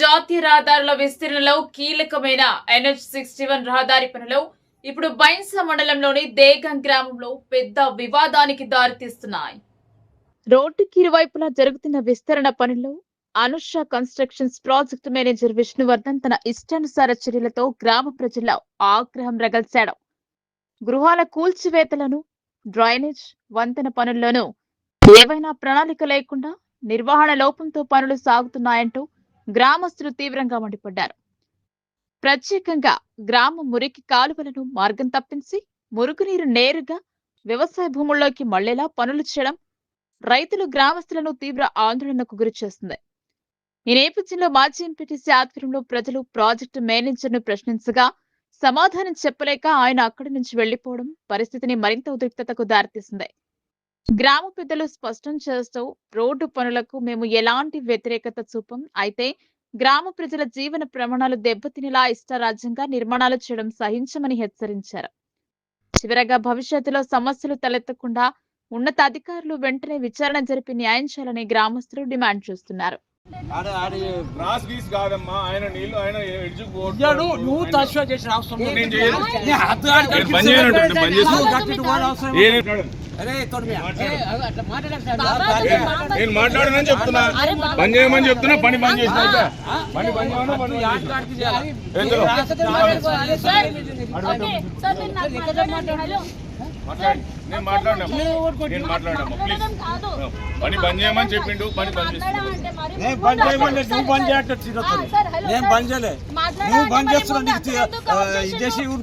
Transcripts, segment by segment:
జాతీయ రహదారుల విస్తరణలో కీలకమైన ఎన్హెచ్ సిక్స్టీ వన్ రహదారి పనులు ఇప్పుడు బైన్స మండలంలోని దేగం గ్రామంలో పెద్ద వివాదానికి దారితీస్తున్నాయి. రోడ్డుకి ఇరువైపులా జరుగుతున్న విస్తరణ పనుల్లో Anusha constructions project manager Vishnuvardhan తన ఇష్టానుసార చర్యలతో గ్రామ ప్రజల్లో ఆగ్రహం రగల్చాడు. గృహాల కూల్చివేతలను డ్రైనేజ్ వంతెన పనుల్లోనూ ఏవైనా ప్రణాళిక లేకుండా నిర్వహణ లోపంతో పనులు సాగుతున్నాయంటూ గ్రామస్తులు తీవ్రంగా మండిపడ్డారు. ప్రత్యేకంగా గ్రామ మురికి కాలువలను మార్గం తప్పించి మురుగునీరు నేరుగా వ్యవసాయ భూముల్లోకి మళ్ళేలా పనులు చేయడం రైతులు గ్రామస్తులను తీవ్ర ఆందోళనకు గురి చేస్తుంది. ఈ నేపథ్యంలో మాజీ ఎంపీటీసీ ఆధ్వర్యంలో ప్రజలు ప్రాజెక్టు మేనేజర్ను ప్రశ్నించగా సమాధానం చెప్పలేక ఆయన అక్కడి నుంచి వెళ్ళిపోవడం పరిస్థితిని మరింత ఉద్రిక్తతకు దారితీసింది. గ్రామ పెద్దలు స్పష్టం చేస్తూ రోడ్డు పనులకు మేము ఎలాంటి వ్యతిరేకత చూపం? అయితే గ్రామ ప్రజల జీవన ప్రమాణాలు దెబ్బతినేలా ఇష్టారాజ్యంగా నిర్మాణాలు చేయడం సహించమని హెచ్చరించారు. చివరగా భవిష్యత్తులో సమస్యలు తలెత్తకుండా ఉన్నతాధికారులు వెంటనే విచారణ జరిపి న్యాయం చేయాలని గ్రామస్తులు డిమాండ్ చేస్తున్నారు. ఆడ ఆడ గ్రాస్ గీస్ కాదమ్మా. ఆయన నీళ్ళు ఆయన ఎడ్జుకు ఇయ్యాడు నువ్వు నేను మాట్లాడనని చెప్తున్నా పని చేయమని చెప్తున్నా పని చేసిన. పని చేయమన్నా పని మాట్లాడండి. నేను మాట్లాడినా నేను మాట్లాడమ్మా ప్లీజ్ పని బంద్ చేయమని చెప్పిండు పని బంద్ చేస్తున్నా నేను బంద్ చేయమని నువ్వు బంద్ చేయట్టు తిరుగుతుంది. నేను బంద్ చేయలే నువ్వు బంద్ చేస్తున్నావు నీకు చేసి ఊరు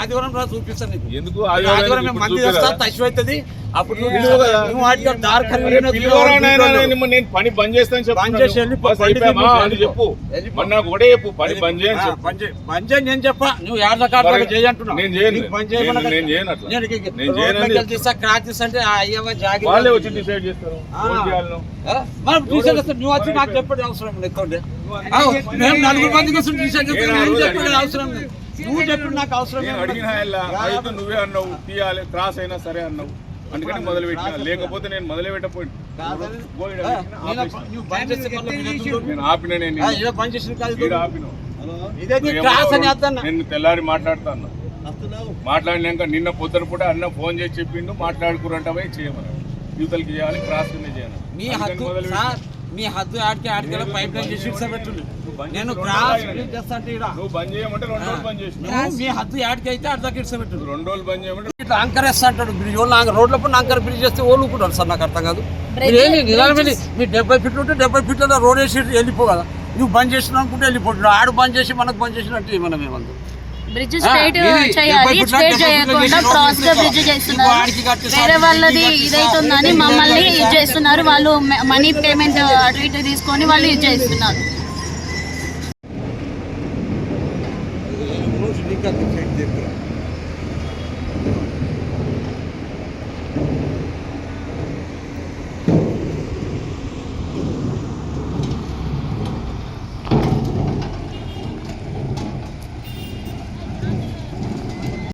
ఆదివారం రా చూపిస్తాను నీకు ఎందుకు ఆదివారం మేము మంది? చేస్తా తక్కువ అవుతుంది అప్పుడు. నేను పని బంద్ చేస్తాను బంద్ చేసి చెప్పు నాకు ఒకటే చెప్పు పని బంద్ చేయని బంద్ చేయి. బంద్ చేయి నేను చెప్పా నువ్వు. నేను చేయను. బంద్ నేను-. చేయను అట్లా. నేను చేయను తీస్తా, తీస్తా జాగ్రత్త. వాళ్ళే వచ్చి డిసైడ్ చేస్తారు? మనం డిసైడ్ చేస్తాం. నువ్వు వచ్చి నాకు చెప్పడం అవసరం లేదు మేము నలుగురు మంది కోసం డిసైడ్ చేస్తాం. రోజు. అవసరం లేదు. నువ్వు చెప్పడం నాకు అవసరం. అడిగిన అయితే నువ్వే అన్నావు తీయాలి క్రాస్ అయినా సరే అన్నావు. అందుకని మొదలు పెట్టినా లేకపోతే నేను మొదలు పెట్టపోయి కాదని- ఆ, నేను ఆపిన నేను తెల్లారి మాట్లాడుతాను మాట్లాడినాక నిన్న పొద్దున పూట అన్న ఫోన్ చేసి చెప్పిండు మాట్లాడుకురంటవే చేయమని యువతలకి చేయాలి క్రాస్ కింద చేయాలి. మీ హద్దు మీ హద్దు ఆడికి ఆడికి పైప్ లైన్ చేసి నేను క్రాస్ రెండు రోజులు చేస్తా అంటే ఈడ. నువ్వు బంద్ చేయమంటే రెండు రోజులు బంద్ చేసిన నువ్వు మీ హద్దు ఆడికి అయితే ఆడి దగ్గర ఇడిసబెట్టుండు రెండు రోజులు బంద్ చేయమంటే ఇట్లా అంకర్ వేస్తా అంటాడు. బ్రిడ్జ్ వాళ్ళు అంకర్ రోడ్ల పైన అంకర్ బ్రిడ్జ్ చేస్తే సార్? నాకు అర్థం కాదు. మీరేమి నిలబడి మీ డెబ్బై ఫీట్లు ఉంటే డెబ్బై ఫీట్ల రోడ్ వేసి వెళ్ళిపో కదా. నువ్వు బంద్ చేసిన అనుకుంటే వెళ్ళిపోతున్నాడు ఆడు బంద్ చేసి మనకు బంద్ చేసినట్టు మనం ఏమందు బ్రిడ్జ్ ఆ, ఇది చేయాలి. స్ట్రైట్ చేయకుండా క్రాస్గా బ్రిడ్జ్ ఆడికి వేరే వాళ్ళది ఇదైతుందని మమ్మల్ని ఇది చేస్తున్నారు. వాళ్ళు మనీ పేమెంట్ అటు ఇటు తీసుకొని వాళ్ళు ఇది చేస్తున్నారు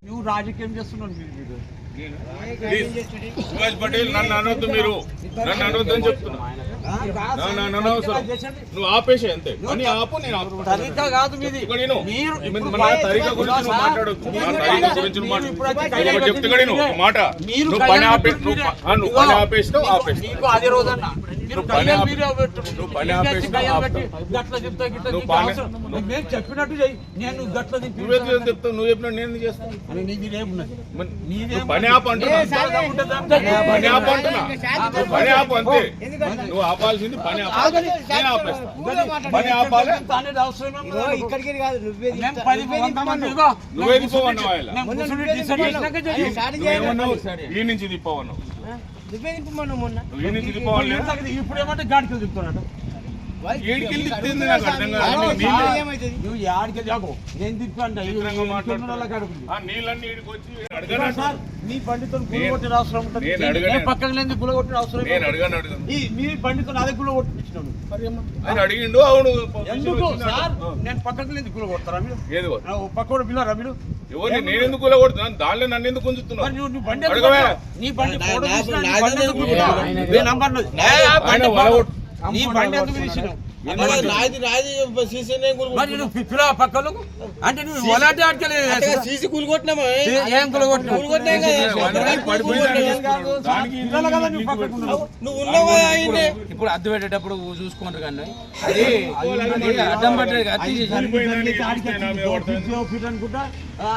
నువ్వు రాజకీయం చేస్తున్నావు మీరు సుభాష్ పటేల్ నన్ను అనొద్దు మీరు. నన్ను అనొద్దు అని చెప్తున్నా. నన్ను నువ్వు ఆపేసే అంతే. ఆపు నేను తరీకా కాదు మీది. మన- తరీకా గురించి నువ్వు మాట్లాడొద్దు. నా తరీకా గురించి నువ్వు మాట్లాడు ఒకటి చెప్తే కూడా విను, ఒక మాట. మీరు నువ్వు పని ఆపే నువ్వు పని ఆపేసినావు ఆపేసినావు నీకు అదే రోజన్న. మేము చెప్పినట్టు చెయ్యి. నేను గట్ల చెప్తావు? నువ్వు చెప్పినట్టు నేను చేస్తాను? అని నీది ఏమున్నది పని ఆపు పని ఆపు పని ఆపు అంతే. నువ్వు ఆపాల్సింది పని ఆపు. నేను ఆపేస్తా. పని ఆపాలి. ఇక్కడికి కాదు నువ్వే నువ్వే. నువ్వేమన్నావు ఈ నుంచి దిప్పవన్నావు నింపమన్నావు మొన్న? దిప్పవాలి ఇప్పుడు ఏమంటే గాడికి చెప్తున్నాడు. నువ్వు యాడికి వెళ్ళావు నేను సార్ నీ బండితో గులగొట్టిన అవసరం ఉంటుంది. పక్కన లేని గులగొట్టిన అవసరం నేను అడగను అడగను. ఈ మీ గులగొట్టించినాను ఆయన అడిగిండు అవును ఎందుకు సార్. నేను పక్కన లేని గులగొడతారా మీరు? పక్కన పిల్లరా మీరు? ఎవరిని? నేను ఎందుకు కూలగొడుతున్నాను దానిలో నన్ను ఎందుకు మరి ఉంచుతున్నావు నువ్వు నీ బండి? నీ బండి నా- బండి ఎందుకు మరి నువ్వు అంటే నువ్వు ఒలాంటి సీసీ కూలి కొట్టినామా? ఏం? కూలి ఉన్నావు. ఇప్పుడు అద్దె పెట్టేటప్పుడు చూసుకుంటారు కానీ అది అడ్డం పట్టేది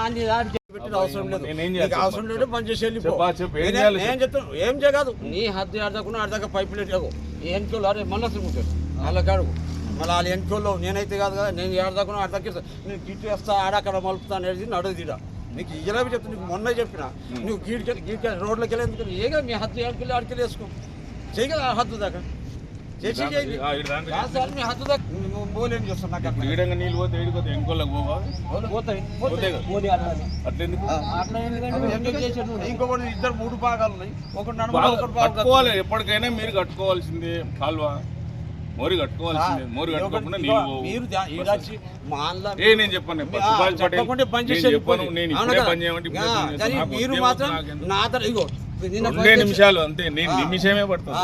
అన్ని పెట్టిన అవసరం లేదు. నీకు అవసరం లేదు పని చేసి వెళ్ళిపో. నేనే- చెప్తాను ఏం చేయదు నీ హద్దు ఆడదాకున్నా ఆడదాకా పైపు లేదు ఎన్కోలు అరే మళ్ళీ ఉంటారు వాళ్ళ కాడుగు మళ్ళీ వాళ్ళ ఎన్కోళ్ళు నేనైతే కాదు కదా నేను ఆడదాకున్నా ఆడదాకా నేను గిట్టు వేస్తా ఆడక్కడ మలుపుతా అనేది నడుగు తీరా. నీకు ఇలాగే చెప్తా నీకు మొన్న చెప్పిన. నువ్వు గీడికెళ్ళి గీడికెళ్ళి రోడ్లోకి వెళ్ళి ఎందుకు ఏగా మీ హద్దు ఆడికెళ్ళి ఆడికెళ్ళి వేసుకో. చేయగల హద్దు దాకా? నాకు ఈడంగా నీళ్ళు పోతే పోతాయి. అట్లెందుకు ఇంకొకటి ఇద్దరు మూడు భాగాలు ఉన్నాయి. ఒకటి కట్టుకోవాలి. ఎప్పటికైనా మీరు కట్టుకోవాల్సిందే. కాల్వ? మోరి కట్టుకోవాల్సిందే. మోరి కట్టుకోకుండా అల్ల- ఏ నేను చెప్పాను. నేను చెప్పాను? పని. చేయమంటే మీరు మాత్రం? నా ఇగో రెండే నిమిషాలు అంతే. నేను. నిమిషమే పడుతుంది.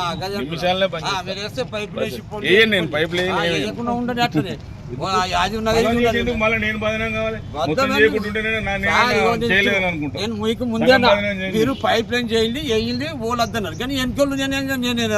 నిమిషాలనే పని నేను. చేసేందుకు మళ్ళీ నేను బదనం కావాలి. నేను మీకు ముందే. మీరు పైప్ లైన్ చేయండి వేయండి వద్దన్నారు కానీ ఎన్నికలు నేను నేను నేను